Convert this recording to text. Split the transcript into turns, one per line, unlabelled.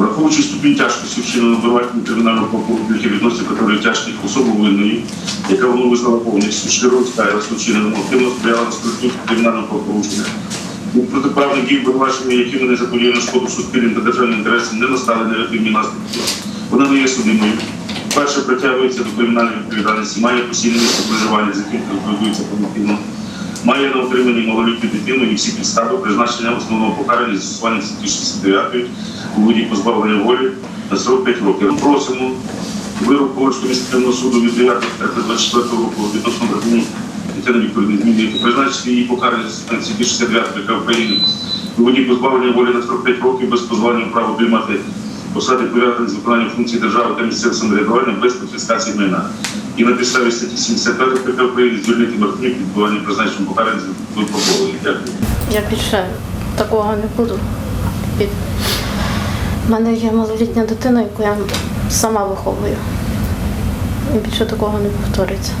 Враховуючи ступінь тяжкості вчиненого обвинувачення кримінального правопорушення, до категорії тяжких особи винної, яка воно визнала повністю шкірою скайлась вчиненому, активно сприяла скрутню кримінального правопорушення. У протиправних дій обвинувачення, якими не заподіяно шкоду суспільним та державним інтересам, не настали негативні наслідки. Вона не є судимою. Перше притягується до кримінальної відповідальності, має постійне місце проживання, з яким розповідується повноцінно, має на отриманні малолітню дитину і всі підстави призначення основного покарання з застосуванням статті 69 у виді позбавлення волі на срок 5 років. Просимо вирок Польського міського суду від 9 травня 24 року відносно Грабуну Тетяни Вікторівни Зміни, призначити її покарання з статті 69 КК України у воді позбавлення волі на срок 5 років без позбавлення права приймати посади пов'язані з виконанням функцій держави та місцевого самоврядування без конфіскації майна. І на підставі статті 75 КК України звільнити Мартинюк від відбування призначення покарання з випробовування. Дякую.
Я більше такого не буду. У мене є малолітня дитина, яку я сама виховую. І більше такого не повториться.